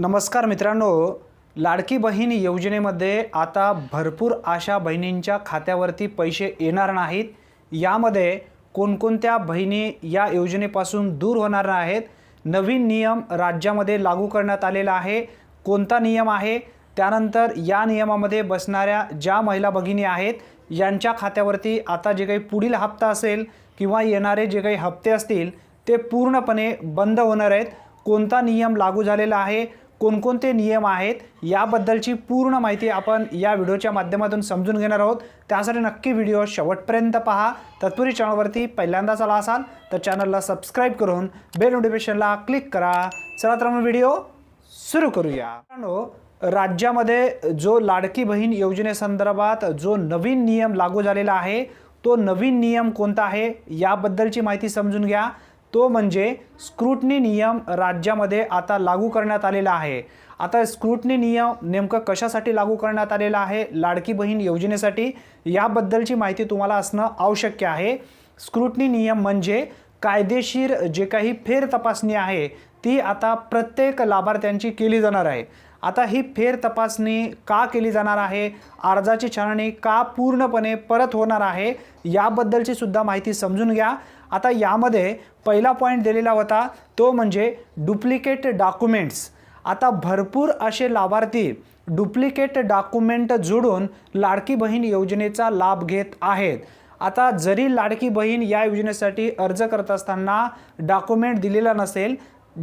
नमस्कार मित्रांनो लाडकी बहीण योजनेमध्ये आता भरपूर अशा बहिणींच्या खात्यावरती पैसे येणार नाहीत. यामध्ये कोणकोणत्या बहिणी या योजनेपासून दूर होणार आहेत? नवीन नियम राज्यामध्ये लागू करण्यात आलेला आहे. कोणता नियम आहे? त्यानंतर या नियमामध्ये बसणाऱ्या ज्या महिला भगिनी आहेत यांच्या खात्यावरती आता जे काही पुढील हप्ता असेल किंवा येणारे जे काही हप्ते असतील ते पूर्णपणे बंद होणार आहेत. कोणता नियम लागू झालेला आहे? कोणकोणते नियम आहेत याबद्दलची पूर्ण माहिती आपण या व्हिडिओच्या माध्यमातून समजून घेणार आहोत. त्यासाठी नक्की व्हिडिओ शेवटपर्यंत पहा. तत्पूर्वी चॅनलवरती पहिल्यांदाच आला असाल तर चॅनलला सबस्क्राईब करून बेल नोटिफिकेशनला क्लिक करा. चला तर मग व्हिडिओ सुरू करूया. मित्रांनो, राज्यामध्ये जो लाडकी बहीण योजनेसंदर्भात जो नवीन नियम लागू झालेला आहे तो नवीन नियम कोणता आहे याबद्दलची माहिती समजून घ्या. तो म्हणजे स्क्रुटनी नियम राज्यामध्ये आता लागू करण्यात आलेला आहे. आता स्क्रुटनी नियम नेमकं कशासाठी लागू करण्यात आलेला आहे लाडकी बहीण योजनेसाठी याबद्दलची माहिती तुम्हाला असणं आवश्यक आहे. स्क्रुटनी नियम म्हणजे कायदेशीर जे काही फेर तपासणी आहे ती आता प्रत्येक लाभार्थ्यांची केली जाणार आहे. आता ही फेर तपासणी का केली जाणार आहे अर्जाची छाननी का पूर्णपणे परत होणार आहे याबद्दलची सुद्धा माहिती समजून घ्या. आता यामध्ये पहिला पॉईंट दिलेला होता तो म्हणजे डुप्लिकेट डॉक्युमेंट्स आता भरपूर असे लाभार्थी डुप्लिकेट डॉक्युमेंट जोडून लाडकी बहीण योजनेचा लाभ घेत आहेत. आता जरी लाडकी बहीण या योजनेसाठी अर्ज करत असताना डॉक्युमेंट दिलेला नसेल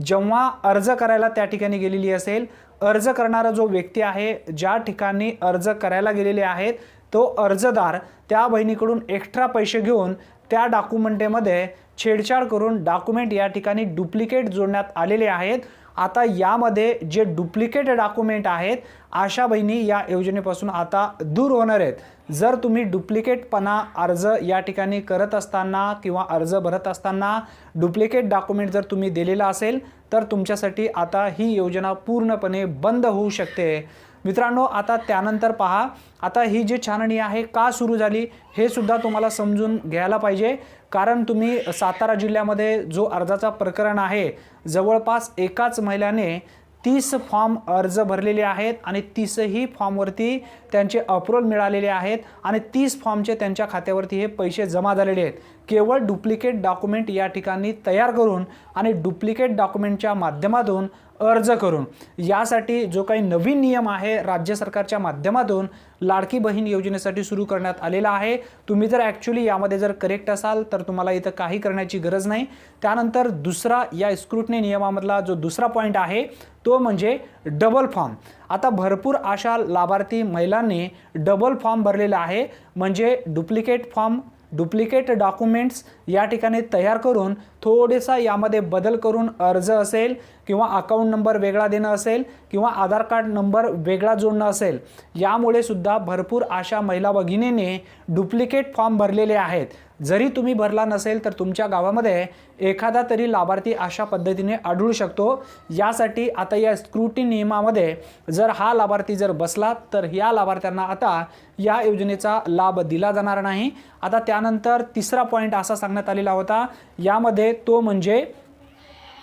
जेव्हा अर्ज करायला त्या ठिकाणी गेलेली असेल अर्ज करणारा जो व्यक्ती आहे ज्या ठिकाणी अर्ज करायला गेलेले आहेत तो अर्जदार त्या बहिणीकडून एक्स्ट्रा पैसे घेऊन त्या डॉक्युमेंटेमध्ये छेडछाड करून डॉक्युमेंट या ठिकाणी डुप्लिकेट जोडण्यात आलेले आहेत. आता यामध्ये जे डुप्लिकेट डॉक्युमेंट आहेत अशा बहिणी या योजनेपासून आता दूर होणार आहेत. जर तुम्ही डुप्लिकेटपणा अर्ज या ठिकाणी करत असताना किंवा अर्ज भरत असताना डुप्लिकेट डॉक्युमेंट जर तुम्ही दिलेला असेल तर तुमच्यासाठी आता ही योजना पूर्णपणे बंद होऊ शकते. मित्रांनो आता त्यानंतर पहा. आता ही जी छाननी आहे का सुरू झाली हे सुद्धा तुम्हाला समजून घ्यायला पाहिजे. कारण तुम्ही सातारा जिल्ह्यामध्ये जो अर्जाचा प्रकरण आहे जवळपास एकाच महिलाने तीस फॉर्म अर्ज भरलेले आहेत आणि तीसही फॉर्मवरती त्यांचे अप्रूव्हल मिळालेले आहेत आणि तीस फॉर्मचे त्यांच्या खात्यावरती हे पैसे जमा झालेले आहेत. केवळ डुप्लिकेट डॉक्युमेंट या ठिकाणी तयार करून आणि डुप्लिकेट डॉक्युमेंटच्या माध्यमातून अर्ज करून. यासाठी जो काही नवीन नियम आहे राज्य सरकारच्या माध्यमातून लाडकी बहीण योजनेसाठी सुरू करण्यात आलेला आहे. तुम्ही जर ॲक्च्युली यामध्ये जर करेक्ट असाल तर तुम्हाला इथं काही करण्याची गरज नाही. त्यानंतर दुसरा या स्क्रुटनी नियमामधला जो दुसरा पॉईंट आहे तो म्हणजे डबल फॉर्म आता भरपूर अशा लाभार्थी महिलांनी डबल फॉर्म भरलेला आहे. म्हणजे डुप्लिकेट फॉर्म डुप्लिकेट डॉक्युमेंट्स या ठिकाणी तयार करून थोडेसा यामध्ये बदल करून अर्ज असेल किंवा अकाउंट नंबर वेगळा देणं असेल किंवा आधार कार्ड नंबर वेगळा जोडणं असेल यामुळे सुद्धा भरपूर अशा महिला भगिनीने डुप्लिकेट फॉर्म भरलेले आहेत. जरी तुम्ही भरला नसेल तर तुमच्या गावामध्ये एखादा तरी लाभार्थी अशा पद्धतीने आढळू शकतो. यासाठी आता या स्क्रुटी नियमामध्ये जर हा लाभार्थी जर बसला तर या लाभार्थ्यांना आता या योजनेचा लाभ दिला जाणार नाही. आता त्यानंतर तिसरा पॉईंट असा सांगण्यात आलेला होता. यामध्ये तो म्हणजे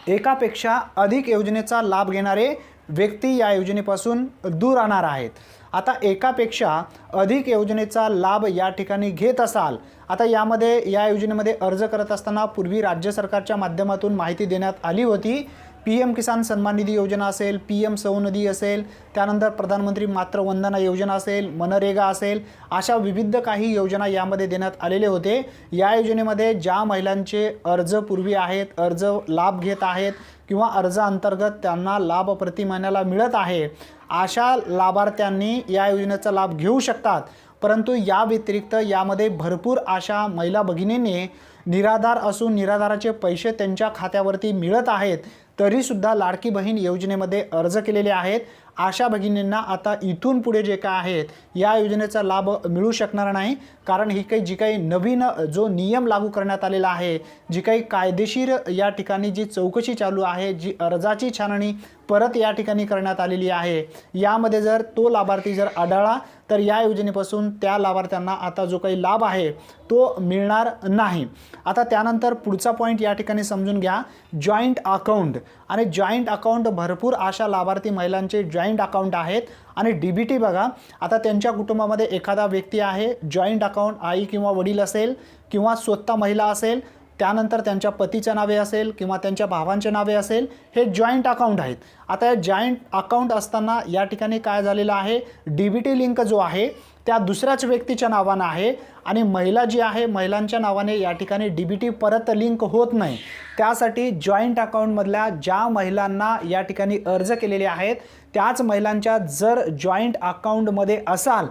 एकापेक्षा अधिक योजनेचा लाभ घेणारे व्यक्ती या योजनेपासून दूर राहणार आहेत. आता एकापेक्षा अधिक योजनेचा लाभ या ठिकाणी घेत असाल आता यामध्ये या योजनेमध्ये अर्ज करत असताना पूर्वी राज्य सरकारच्या माध्यमातून माहिती देण्यात आली होती. पी एम किसान सन्मान निधी योजना असेल पी एम सौनिधी असेल त्यानंतर प्रधानमंत्री मातृवंदना योजना असेल मनरेगा असेल अशा विविध काही योजना यामध्ये देण्यात आलेले होते. या योजनेमध्ये ज्या महिलांचे अर्ज पूर्वी आहेत अर्ज लाभ घेत आहेत किंवा अर्जाअंतर्गत त्यांना लाभ प्रति महिन्याला मिळत आहे अशा लाभार्थ्यांनी या योजनेचा लाभ घेऊ शकतात. परंतु या व्यतिरिक्त यामध्ये भरपूर अशा महिला भगिनींनी निराधार असून निराधाराचे पैसे त्यांच्या खात्यावरती मिळत आहेत. तरीसुद्धा लाडकी बहीण योजनेमध्ये अर्ज केलेले आहेत. आशा भगिनींना आता इथून पुढे जे काय आहेत या योजनेचा लाभ मिळू शकणार नाही. कारण ही काही जी काही नवीन जो नियम लागू करण्यात आलेला आहे जी काही कायदेशीर या ठिकाणी जी चौकशी चालू आहे जी अर्जाची छाननी परत या ठिकाणी करण्यात आलेली आहे यामध्ये जर तो लाभार्थी जर आढळला तर या योजनेपासून त्या लाभार्थ्यांना आता जो काही लाभ आहे तो मिळणार नाही. आता त्यानंतर पुढचा पॉईंट या ठिकाणी समजून घ्या जॉईंट अकाउंट आणि जॉईंट अकाउंट भरपूर अशा लाभार्थी महिलांचे जॉईंट अकाउंट आहेत. आणि डी बी टी बघा आता त्यांच्या कुटुंबामध्ये एखादा व्यक्ती आहे जॉईंट अकाउंट आई किंवा वडील असेल किंवा स्वतः महिला असेल त्यानंतर त्यांच्या पतीच्या नावे असेल किंवा त्यांच्या भावांच्या नावे असेल हे जॉईंट अकाउंट आहेत. आता या जॉईंट अकाउंट असताना या ठिकाणी काय झालेलं आहे? डी बी टी लिंक जो आहे त्या दुसऱ्याच व्यक्तीच्या नावानं आहे आणि महिला जी आहे महिलांच्या नावाने या ठिकाणी डी बी टी परत लिंक होत नाही. त्यासाठी जॉईंट अकाउंटमधल्या ज्या महिलांना या ठिकाणी अर्ज केलेले आहेत त्याच महिलांच्या जर जॉईंट अकाउंटमध्ये असाल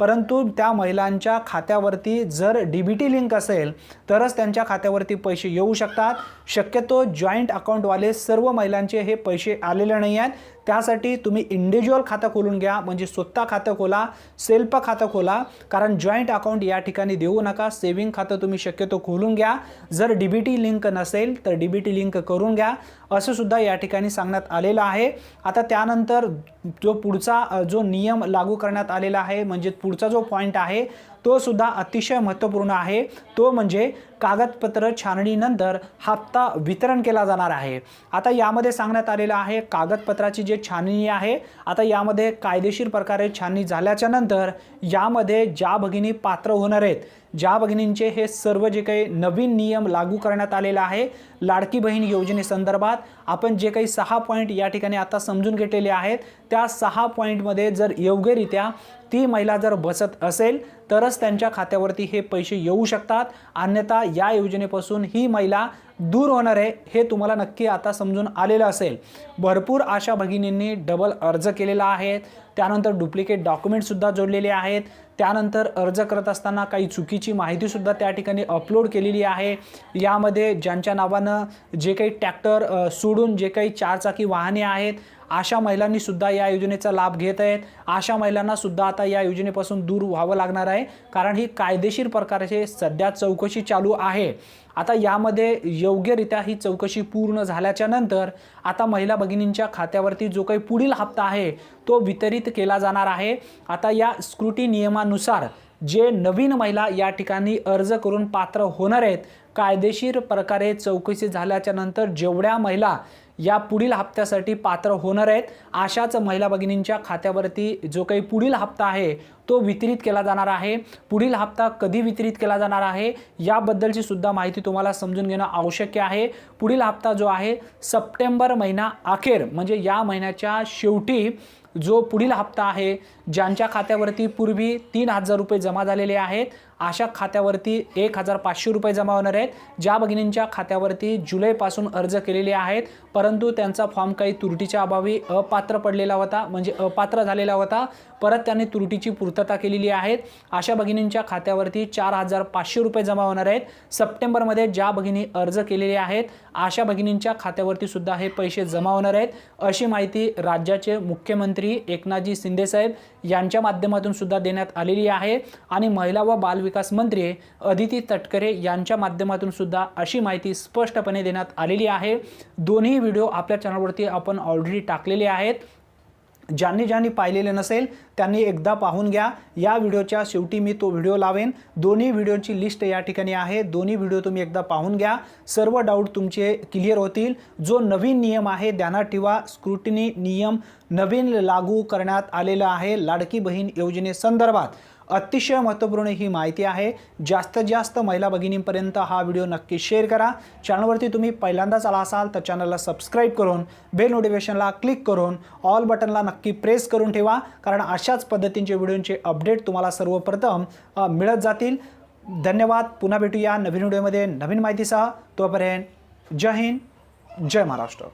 परंतु त्या महिलांच्या खात्यावरती जर डी बी टी लिंक असेल तरच त्यांच्या खात्यावरती पैसे येऊ शकतात. शक्यतो जॉईंट अकाउंटवाले सर्व महिलांचे हे पैसे आलेले नाही आहेत. त्यासाठी तुम्ही इंडिव्हिज्युअल खातं खोलून घ्या म्हणजे स्वतः खातं खोला सेल्फ खातं खोला कारण जॉईंट अकाउंट या ठिकाणी देऊ नका. सेव्हिंग खातं तुम्ही शक्यतो खोलून घ्या. जर डी बी टी लिंक नसेल तर डी बी टी लिंक करून घ्या. असं सुद्धा या ठिकाणी सांगण्यात आलेलं आहे. आता त्यानंतर जो पुढचा जो नियम लागू करण्यात आलेला आहे म्हणजे पुढचा जो पॉईंट आहे तो सुद्धा अतिशय महत्त्वपूर्ण आहे. तो म्हणजे कागदपत्र छाननीनंतर हप्ता वितरण केला जाणार आहे. आता यामध्ये सांगण्यात आलेलं आहे कागदपत्राची जे छाननी आहे आता यामध्ये कायदेशीर प्रकारे छाननी झाल्याच्यानंतर यामध्ये ज्या भगिनी पात्र होणार आहेत ज्या भगिनींचे हे सर्व जे काही नवीन नियम लागू करण्यात आलेला आहे लाडकी बहीण योजनेसंदर्भात आपण जे काही सहा पॉईंट या ठिकाणी आता समजून घेतलेले आहेत त्या सहा पॉईंटमध्ये जर योग्यरित्या ती महिला जर बसत असेल तरच त्यांच्या खात्यावरती हे पैसे येऊ शकतात. अन्यथा या योजनेपासून ही महिला दूर होणार आहे हे तुम्हाला नक्की आता समजून आलेलं असेल. भरपूर आशा भगिनींनी डबल अर्ज केलेला आहे. त्यानंतर डुप्लिकेट डॉक्युमेंटसुद्धा जोडलेले आहेत. त्यानंतर अर्ज करत असताना काही चुकीची माहितीसुद्धा त्या ठिकाणी अपलोड केलेली आहे. यामध्ये ज्यांच्या नावानं जे काही टॅक्टर सोडून जे काही चारचाकी वाहने आहेत अशा महिलांनी सुद्धा या योजनेचा लाभ घेत आहेत. अशा महिलांना सुद्धा आता या योजनेपासून दूर व्हावं लागणार आहे. कारण ही कायदेशीर प्रकारचे सध्या चौकशी चालू आहे. आता यामध्ये योग्यरित्या ही चौकशी पूर्ण झाल्याच्यानंतर आता महिला भगिनींच्या खात्यावरती जो काही पुढील हप्ता आहे तो वितरित केला जाणार आहे. आता या स्क्रुटी नियमानुसार जे नवीन महिला या ठिकाणी अर्ज करून पात्र होणार आहेत कायदेशीर प्रकारे चौकशी झाल्याच्यानंतर जेवढ्या महिला या पुढील हप्त्यासाठी पात्र होणार आहेत. अशाच महिला भगिनींच्या खात्यावरती जो काही पुढील हप्ता आहे तो वितरित केला जाणार आहे. पुढील हप्ता कधी वितरित केला जाणार आहे याबद्दलची सुद्धा माहिती तुम्हाला समजून घेणं आवश्यक आहे. पुढील हप्ता जो आहे सप्टेंबर महिना अखेर म्हणजे या महिन्याच्या शेवटी जो पुढील हप्ता आहे ज्यांच्या खात्यावरती पूर्वी तीन हजार रुपये जमा झालेले आहेत अशा खात्यावरती एक हजार पाचशे रुपये जमा होणार आहेत. ज्या भगिनींच्या खात्यावरती जुलैपासून अर्ज केलेले आहेत परंतु त्यांचा फॉर्म काही त्रुटीच्या अभावी अपात्र पडलेला होता म्हणजे अपात्र झालेला होता. परत त्यांनी त्रुटीची पूर्तता केलेली आहेत अशा भगिनींच्या खात्यावरती चार हजार पाचशे रुपये जमा होणार आहेत. सप्टेंबरमध्ये ज्या भगिनी अर्ज केलेले आहेत अशा भगिनींच्या खात्यावरती सुद्धा हे पैसे जमा होणार आहेत. अशी माहिती राज्याचे मुख्यमंत्री एकनाथजी शिंदेसाहेब यांच्या माध्यमातून सुद्धा देण्यात आलेली आहे. आणि महिला व बालविकास मंत्री अदिती तटकरे यांच्या माध्यमातून सुद्धा अशी माहिती स्पष्टपणे देण्यात आलेली आहे. दोन्ही व्हिडिओ आपल्या चॅनलवरती आपण ऑलरेडी टाकलेले आहेत. ज्यांनी ज्यांनी पाहिलेले नसेल त्यांनी एकदा पाहून घ्या. या व्हिडिओच्या शेवटी मी तो व्हिडिओ लावेन. दोन्ही व्हिडिओची लिस्ट या ठिकाणी आहे. दोन्ही व्हिडिओ तुम्ही एकदा पाहून घ्या. सर्व डाऊट तुमचे क्लिअर होतील. जो नवीन नियम आहे ध्यानात ठेवा. स्क्रुटिनी नियम नवीन लागू करण्यात आलेला आहे. लाडकी बहीण योजनेसंदर्भात अतिशय महत्त्वपूर्ण ही माहिती आहे. जास्तीत जास्त महिला भगिनींपर्यंत हा व्हिडिओ नक्की शेअर करा. चॅनलवरती तुम्ही पहिल्यांदाच आला असाल तर चॅनलला सबस्क्राईब करून बेल नोटिफिकेशनला क्लिक करून ऑल बटनला नक्की प्रेस करून ठेवा. कारण अशाच पद्धतींचे व्हिडिओचे अपडेट तुम्हाला सर्वप्रथम मिळत जातील. धन्यवाद. पुन्हा भेटूया नवीन व्हिडिओमध्ये नवीन माहितीसह. तोपर्यंत जय हिंद. जय महाराष्ट्र.